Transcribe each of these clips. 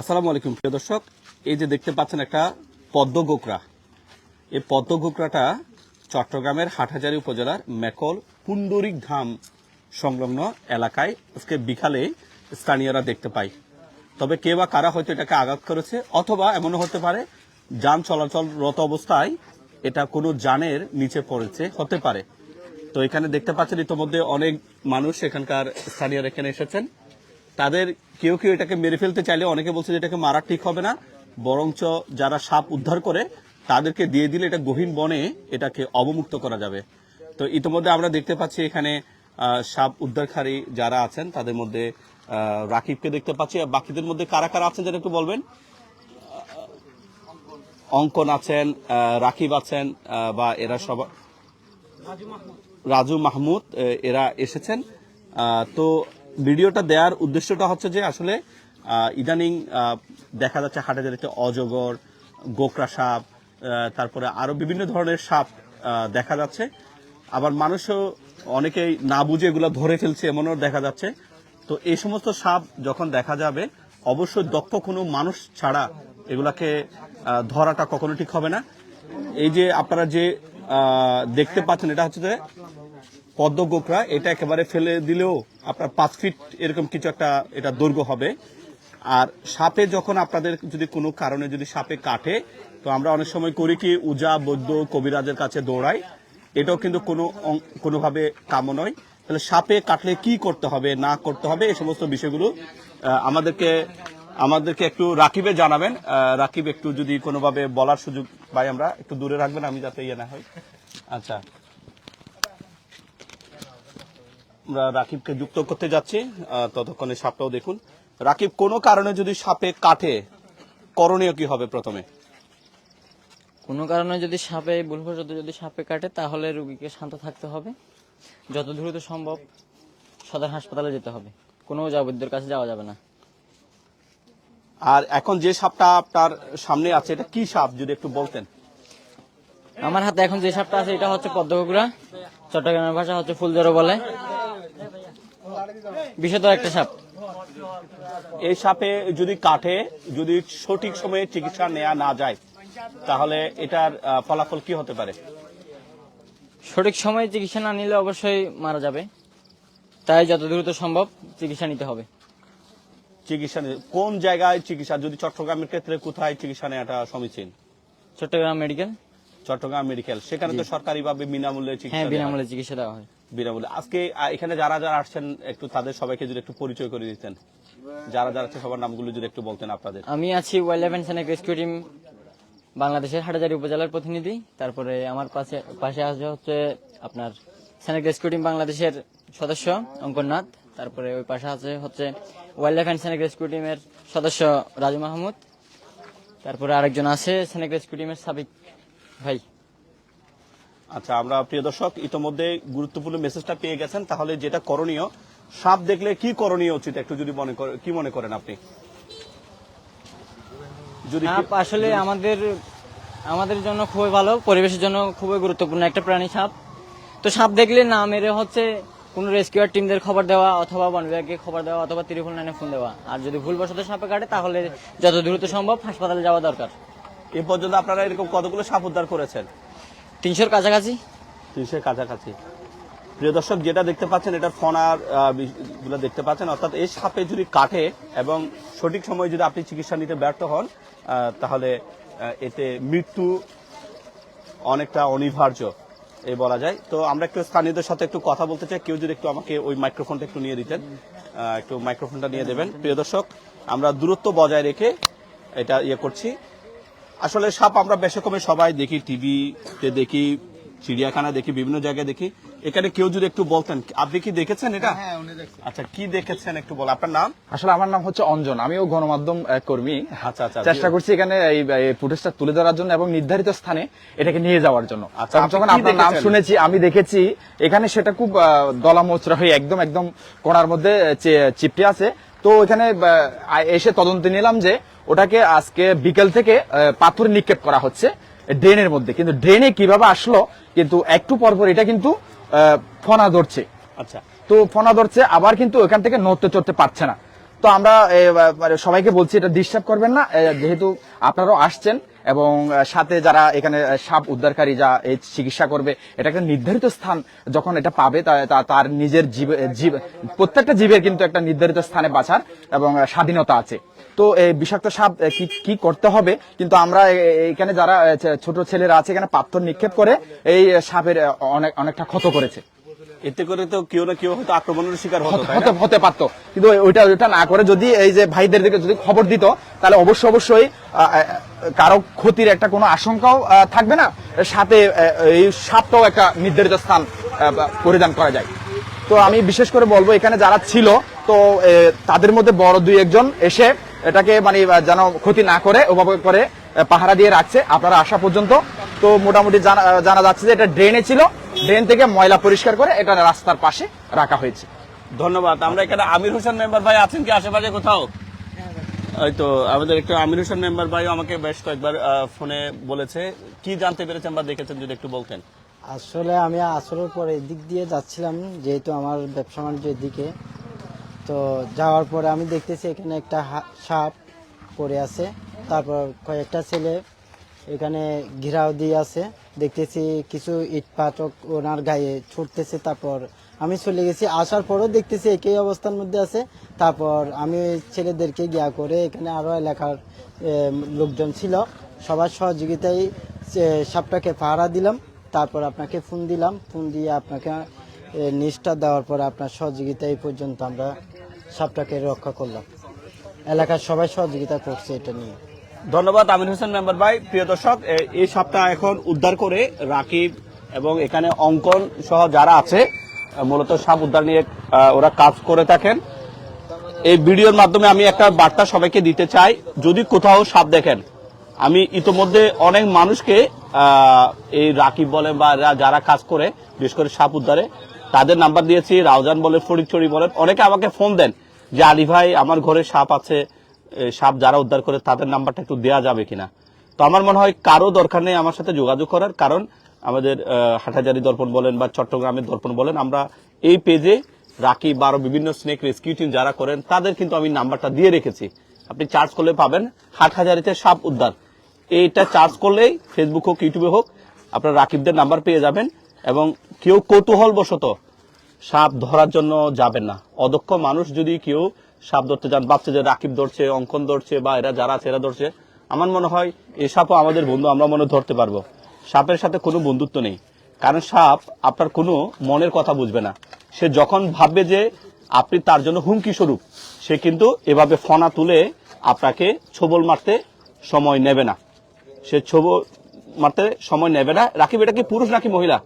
আসসালামু আলাইকুম, প্রিয় দর্শক। এই যে দেখতে পাচ্ছেন একটা পদ্ম গোকরা এই পদ্ম গোকরাটা চট্টগ্রামের হাটহাজারী উপজেলার মেকল পুন্ডরিক ধাম সংলগ্ন এলাকায় আজকে বিকালে স্থানীয়রা দেখতে পায়। তবে কে বা কারা হয়তো এটাকে আঘাত করেছে অথবা এমনও হতে পারে, যান চলাচলরত অবস্থায় এটা কোনো যানের নিচে পড়েছে, হতে পারে। তো এখানে দেখতে পাচ্ছেন ইতোমধ্যে অনেক মানুষ এখানকার স্থানীয়রা এখানে এসেছেন। তাদের কেউ কেউ এটাকে মেরে ফেলতে চাইলে অনেকে বলছে যে এটাকে মারা ঠিক হবে না। বরঞ্চ যারা সাপ উদ্ধার করে তাদেরকে দিয়ে দিলে এটা গহীন বনে এটাকে অবমুক্ত করা যাবে। তো ইতিমধ্যে আমরা দেখতে পাচ্ছি এখানে সাপ উদ্ধারকারী যারা আছেন তাদের মধ্যে রাকিবকে দেখতে পাচ্ছি। আর বাকিদের মধ্যে কারা কারা আছেন যেটা একটু বলবেন? অঙ্কন আছেন রাকিব আছেন বা এরা সব রাজু মাহমুদ। এরা এসেছেন। তো ভিডিওটা দেওয়ার উদ্দেশ্যটা হচ্ছে যে আসলে ইদানিং দেখা যাচ্ছে হাটাজারিতে অজগর, গোকরা সাপ তারপরে আরও বিভিন্ন ধরনের সাপ দেখা যাচ্ছে। আবার মানুষও অনেকেই না বুঝে এগুলো ধরে ফেলছে, এমনও দেখা যাচ্ছে। তো এই সমস্ত সাপ যখন দেখা যাবে, অবশ্যই দক্ষ কোনো মানুষ ছাড়া এগুলাকে ধরাটা কখনো ঠিক হবে না। এই যে আপনারা যে দেখতে পাচ্ছেন, এটা হচ্ছে যে পদ্ম গোকরা এটা একেবারে ফেলে দিলেও আপনার পাঁচ ফিট এরকম কিছু একটা এটা দৈর্ঘ্য হবে। আর সাপে যখন আপনাদের যদি কোনো কারণে যদি সাপে কাটে, তো আমরা অনেক সময় করি কি, উজা, বৈদ্য, কবিরাজের কাছে দৌড়াই। এটাও কিন্তু কোনো কোনোভাবে কামও নয়। তাহলে সাপে কাটলে কি করতে হবে, না করতে হবে, এই সমস্ত বিষয়গুলো আমাদেরকে আমাদেরকে একটু রাকিবে জানাবেন। রাকিব একটু যদি কোনোভাবে বলার সুযোগ পাই আমরা, একটু দূরে রাখবেন, আমি যাতে ইয়ে না হয় আচ্ছা। আমরা রাকিবকে যুক্ত করতে যাচ্ছি। ততক্ষণে সাপটাও দেখুন। রাকিব কোনো কারণে যদি সাপে কাটে করণীয় কি হবে প্রথমে? কোনো কারণে যদি সাপে ভুলবশত যদি সাপে কাটে তাহলে রুগীকে শান্ত থাকতে হবে। যত দ্রুত সম্ভব সদর হাসপাতালে যেতে হবে। কোনো যাবৈদ্যের কাছে যাওয়া যাবে না। আর এখন যে সাপটা আপনার সামনে আছে এটা কি সাপ যদি একটু বলতেন? আমার হাতে এখন যে সাপটা আছে এটা হচ্ছে পদ্মকুকুরা চট্টগ্রামের ভাষা হচ্ছে ফুলজড়ো বলে। বিষধর একটা সাপ। এই সাপে যদি কাটে যদি সঠিক সময়ে চিকিৎসা নেওয়া না যায় তাহলে এটার ফলাফল কি হতে পারে? সঠিক সময়ে চিকিৎসা না নিলে অবশ্যই মারা যাবে। তাই যত দ্রুত সম্ভব চিকিৎসা নিতে হবে। চিকিৎসা কোন জায়গায় চিকিৎসা? যদি চট্টগ্রামের ক্ষেত্রে কোথায় চিকিৎসা নেওয়াটা সমীচীন? চট্টগ্রাম মেডিকেল। চট্টগ্রাম মেডিকেল। সেখানে তো সরকারিভাবে বিনামূল্যে হ্যাঁ চিকিৎসা বিনামূল্যে চিকিৎসা দেওয়া হয়। বিনামূল্যে। আজকে এখানে যারা যারা আসছেন একটু তাদের সবাইকে যদি একটু পরিচয় করে দিতেন। যারা যারা আছে সবার নামগুলো যদি একটু বলতেন আপনাদের। আমি আছি wild life and rescue team বাংলাদেশের হাটাজারি উপজেলার প্রতিনিধি। তারপরে আমার পাশে পাশে আছে হচ্ছে আপনার সাইনিক রেস্কিউ টিম বাংলাদেশের সদস্য অঙ্কননাথ। তারপরে ওই পাশে আছে হচ্ছে ওয়াইল্ড লাইফ অ্যান্ড সাইনিক রেস্কিউ টিমের সদস্য রাজু মাহমুদ। তারপরে আরেকজন আছে সাইনিক রেস্কিউ টিমের সাবিক ভাই। আচ্ছা আমরা প্রিয় দর্শক ইতোমধ্যে গুরুত্বপূর্ণ মেসেজটা পেয়ে গেছেন। তাহলে যেটা করণীয় সাপ দেখলে কি করণীয় উচিত একটু যদি মনে কি মনে করেন আপনি? যদি সাপ আসলে আমাদের আমাদের জন্য খুবই ভালো পরিবেশের জন্য খুবই গুরুত্বপূর্ণ একটা প্রাণী সাপ। তো সাপ দেখলে না মেরে হচ্ছে কোনো রেস্কিউয়ার টিমদের খবর দেওয়া অথবা বন বিভাগকে খবর দেওয়া অথবা ত্রিপুল নাইনে ফোন দেওয়া। আর যদি ভুলবশত সাপে কাটে তাহলে যত দ্রুত সম্ভব হাসপাতালে যাওয়া দরকার। এ পর্যন্ত আপনারা এরকম কতগুলো সাপ উদ্ধার করেছেন? তিনশোর কাছাকাছি। তিনশোর কাছাকাছি। প্রিয় দর্শক যেটা দেখতে পাচ্ছেন এটার ফনারগুলো দেখতে পাচ্ছেন অর্থাৎ এই সাপে যদি কাটে এবং সঠিক সময়ে যদি আপনি চিকিৎসা নিতে ব্যর্থ হন তাহলে এতে মৃত্যু অনেকটা অনিবার্য এই বলা যায়। তো আমরা একটু স্থানীয়দের সাথে একটু কথা বলতে চাই। কেউ যদি একটু আমাকে ওই মাইক্রোফোনটা একটু নিয়ে দিতেন একটু মাইক্রোফোনটা নিয়ে দেবেন। প্রিয় দর্শক আমরা দূরত্ব বজায় রেখে এটা ইয়ে করছি। আসলে সাপ আমরা বেশি কমে সবাই দেখি টিভিতে দেখি চিড়িয়াখানা দেখি বিভিন্ন জায়গায় দেখি। এখানে কেউ যদি একটু বলতেন আপনি কি দেখেছেন এটা? আচ্ছা কি দেখেছেন একটু বল আপনার নাম? আসলে আমার নাম হচ্ছে অঞ্জন আমিও গণমাধ্যম কর্মী। আচ্ছা আচ্ছা চেষ্টা করছি এখানে এই ফুটেজটা তুলে ধরার জন্য এবং নির্ধারিত স্থানে এটাকে নিয়ে যাওয়ার জন্য। আচ্ছা, যখন আপনার নাম শুনেছি আমি দেখেছি এখানে সেটা খুব আহ, দলামোচড়া হয়ে একদম একদম কোনার মধ্যে চিপটে আছে। তো এখানে এসে তদন্ত নিলাম যে ওটাকে আজকে বিকেল থেকে পাথর নিক্ষেপ করা হচ্ছে ড্রেনের মধ্যে। কিন্তু ড্রেনে কীভাবে আসলো কিন্তু একটু পরপর পর এটা কিন্তু ফনা ধরছে। আচ্ছা। তো ফোনা ধরছে আবার কিন্তু ওখান থেকে নড়তে চড়তে পারছে না। তো আমরা মানে সবাইকে বলছি এটা ডিস্টার্ব করবেন না। যেহেতু আপনারাও আসছেন এবং সাথে যারা এখানে সাপ উদ্ধারকারী যা এই চিকিৎসা করবে, এটা একটা নির্ধারিত স্থান। যখন এটা পাবে তার নিজের জীব প্রত্যেকটা জীবের কিন্তু একটা নির্ধারিত স্থানে বাঁচার এবং স্বাধীনতা আছে। তো এই বিষাক্ত সাপ কি কি করতে হবে? কিন্তু আমরা এখানে যারা ছোট ছেলেরা আছে, এখানে পাথর নিক্ষেপ করে, এই সাপের অনেক, অনেকটা ক্ষত করেছে। এতে করে তো কেউ না কেউ হয়তো আক্রমণের শিকার হতো হতে-? পারতো। কিন্তু ওইটা ওইটা না করে যদি এই যে ভাইদের দিকে যদি খবর দিত তাহলে অবশ্যই অবশ্যই কারও ক্ষতির একটা কোনো আশঙ্কাও থাকবে না। সাথে এই সাপটাও একটা নির্ধারিত স্থান পরিধান করা যায়। তো আমি বিশেষ করে বলব এখানে যারা ছিল তো তাদের মধ্যে বড় দুই একজন এসে এটাকে মানে যেন ক্ষতি না করে ওভাবে করে পাহারা দিয়ে রাখছে। আপনারা আসা পর্যন্ত তো মোটামুটি জানা জানা যাচ্ছে যে এটা ড্রেনে ছিল। ড্রেন থেকে ময়লা পরিষ্কার করে এটা রাস্তার পাশে রাখা হয়েছে। ধন্যবাদ। আমরা এখানে আমির হোসেন মেম্বার ভাই আছেন কি আশেপাশে কোথাও? ওই তো আমাদের একটু আমির হোসেন মেম্বার ভাই আমাকে বেশ কয়েকবার ফোনে বলেছে। কি জানতে পেরেছেন বা দেখেছেন যদি একটু বলতেন? আসলে আমি আসরের পরে এদিক দিয়ে যাচ্ছিলাম যেহেতু আমার ব্যবসা বাণিজ্যের দিকে। তো যাওয়ার পরে আমি দেখতেছি এখানে একটা সাপ পড়ে আছে। তারপর কয়েকটা ছেলে এখানে ঘেরাও দিয়ে আছে। দেখতেছি কিছু ইট পাটক ওনার গায়ে ছুটতেছে, তারপর আমি চলে গেছি। আসার পরও দেখতেছি একই অবস্থার মধ্যে আছে। তারপর আমি ছেলেদেরকে গিয়া করে এখানে আরও এলাকার লোকজন ছিল। সবার সহযোগিতায় সাপটাকে পাহারা দিলাম। তারপর আপনাকে ফোন দিলাম। ফোন দিয়ে আপনাকে নিষ্ঠা দেওয়ার পর আপনার সহযোগিতা এই পর্যন্ত আমরা সাপটাকে রক্ষা করলাম। এলাকার সবাই সহযোগিতা করছে এটা নিয়ে। ধন্যবাদ আমির হোসেন মেম্বার ভাই। প্রিয় দর্শক এই সাপটা এখন উদ্ধার করে রাকিব এবং এখানে অঙ্কন সহ যারা আছে মূলত সাপ উদ্ধার নিয়ে ওরা কাজ করে থাকেন। এই ভিডিওর মাধ্যমে আমি একটা বার্তা সবাইকে দিতে চাই, যদি কোথাও সাপ দেখেন, আমি ইতোমধ্যে অনেক মানুষকে এই রাকিব বলেন বা যারা কাজ করে, বিশেষ করে সাপ উদ্ধারে, তাদের নাম্বার দিয়েছি, রাউজান বলে ফরিদচুরি বলেন, অনেকে আমাকে ফোন দেন যে, আলী ভাই, আমার ঘরে সাপ আছে। সাপ যারা উদ্ধার করে তাদের নাম্বারটা একটু দেওয়া যাবে কিনা। তো আমার মনে হয় কারও দরকার নেই আমার সাথে যোগাযোগ করার, কারণ আমাদের হাটাজারি দর্পণ বলেন বা চট্টগ্রামের দর্পণ বলেন, আমরা এই পেজে রাকি বারো বিভিন্ন স্নেক রেস্কিউ টিম যারা করেন, তাদের কিন্তু আমি নাম্বারটা দিয়ে রেখেছি। আপনি চার্জ করলে পাবেন, হাটহাজারিতে সাপ উদ্ধার। এইটা চার্জ করলেই ফেসবুক হোক ইউটিউবে হোক, আপনার রাকিবদের নাম্বার পেয়ে যাবেন এবং কেউ কৌতূহল বশত সাপ ধরার জন্য যাবেন না। অদক্ষ মানুষ যদি কেউ সাপ ধরতে যান ভাবছে যে রাকিব ধরছে অঙ্কন ধরছে বা এরা যারা আছে এরা ধরছে। আমার মনে হয় এই সাপও আমাদের বন্ধু আমরা মনে ধরতে পারব। সাপের সাথে কোনো বন্ধুত্ব নেই। কারণ সাপ আপনার কোনো মনের কথা বুঝবে না। সে যখন ভাববে যে আপনি তার জন্য হুমকি স্বরূপ সে কিন্তু এভাবে ফনা তুলে আপনাকে ছবল মারতে সময় নেবে না। সে ছবল মারতে সময় নেবে না। রাকিব এটা কি পুরুষ নাকি মহিলা?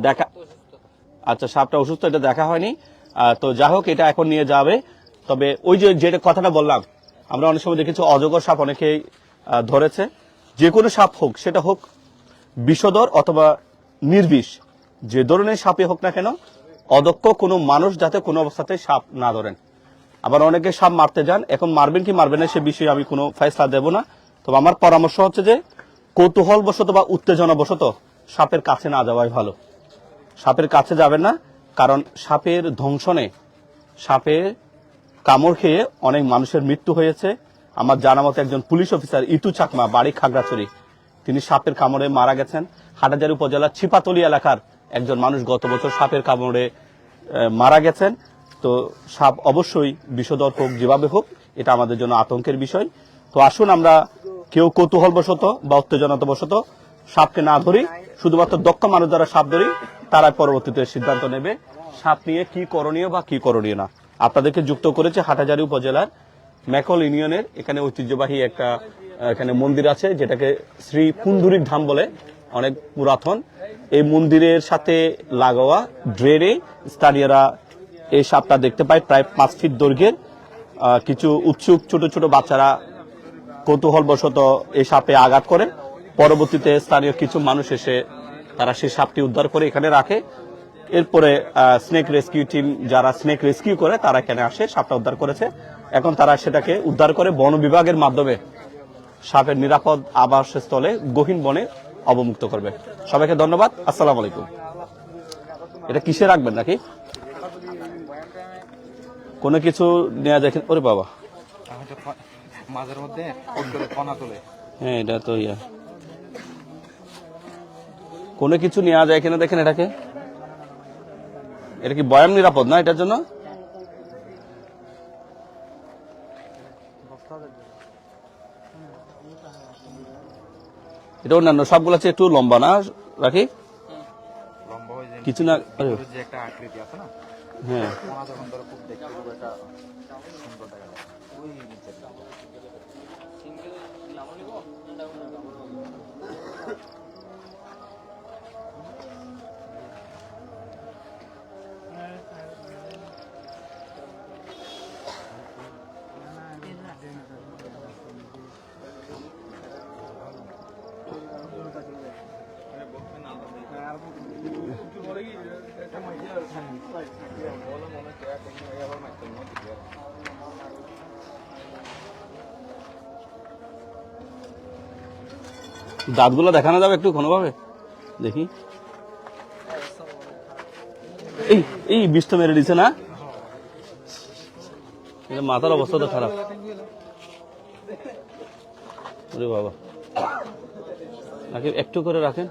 দেখা আচ্ছা সাপটা অসুস্থ এটা দেখা হয়নি। তো যা হোক, এটা এখন নিয়ে যাবে। তবে ওই যে যেটা কথাটা বললাম, আমরা অনেক সময় দেখেছি অজগর সাপ অনেকেই ধরেছে। যে কোনো সাপ হোক, সেটা হোক বিষধর অথবা নির্বিষ, যে ধরনের সাপই হোক না কেন, অদক্ষ কোনো মানুষ যাতে কোনো অবস্থাতে সাপ না ধরেন। আবার অনেকে সাপ মারতে যান, এখন মারবেন কি মারবেন না, সে বিষয়ে আমি কোনো ফয়সলা দেব না। তবে আমার পরামর্শ হচ্ছে যে, কৌতূহলবশত বা উত্তেজনা বশত সাপের কাছে না যাওয়াই ভালো। সাপের কাছে যাবেন না কারণ সাপের ধ্বংসনে সাপে কামড় খেয়ে অনেক মানুষের মৃত্যু হয়েছে। আমার জানা মতো একজন পুলিশ অফিসার ইতু চাকমা, বাড়ি খাগড়াছড়ি। তিনি সাপের কামড়ে মারা গেছেন। হাটাজারি উপজেলার ছিপাতলি এলাকার একজন মানুষ গত বছর সাপের কামড়ে মারা গেছেন। তো সাপ অবশ্যই বিষধর হোক যেভাবে হোক, এটা আমাদের জন্য আতঙ্কের বিষয়। তো আসুন আমরা কেউ কৌতূহলবশত বা উত্তেজনাবশত সাপকে না ধরি, শুধুমাত্র দক্ষ মানুষ যারা সাপ ধরি তারা পরবর্তীতে সিদ্ধান্ত নেবে সাপ নিয়ে কি করণীয় বা কি করণীয় না। আপনাদেরকে যুক্ত করেছে হাটাজারি উপজেলার মেকল ইউনিয়নের এখানে ঐতিহ্যবাহী একটা, এখানে মন্দির আছে, যেটাকে শ্রী কুন্দুরির ধাম বলে, অনেক পুরাতন। এই মন্দিরের সাথে লাগোয়া ড্রেনে স্থানীয়রা এই সাপটা দেখতে পায়, প্রায় পাঁচ ফিট দৈর্ঘ্যের। কিছু উৎসুক ছোট ছোট বাচ্চারা কৌতূহলবশত এই সাপে আঘাত করে পরবর্তীতে স্থানীয় কিছু মানুষ এসে তারা সেই সাপটি উদ্ধার করে এখানে রাখে। এরপরে স্নেক রেস্কিউ টিম যারা স্নেক রেস্কিউ করে তারা এখানে আসে সাপটা উদ্ধার করেছে। এখন তারা সেটাকে উদ্ধার করে বন বিভাগের মাধ্যমে সাপের নিরাপদ আবাসস্থলে গহীন বনে অবমুক্ত করবে। সবাইকে ধন্যবাদ। আসসালামু আলাইকুম। এটা কিসে রাখবেন নাকি? কোনো কিছু নেওয়া যায় ওরে বাবা। মাঝের মধ্যে হ্যাঁ এটা তো ইয়া। কোনো কিছু নেওয়া যায় কিনা দেখেন এটাকে। এটা কি বয়াম নিরাপদ না এটার জন্য? এটা অন্যান্য সবগুলো চেয়ে একটু লম্বা না রাখি? কিছু আছে না? হ্যাঁ। দাঁতগুলো দেখানো যাবে একটু কোনোভাবে? দেখি। এই এই বিষটা মেরে দিছে না? মাথার অবস্থা তো খারাপ। বাবা। একটু করে রাখেন।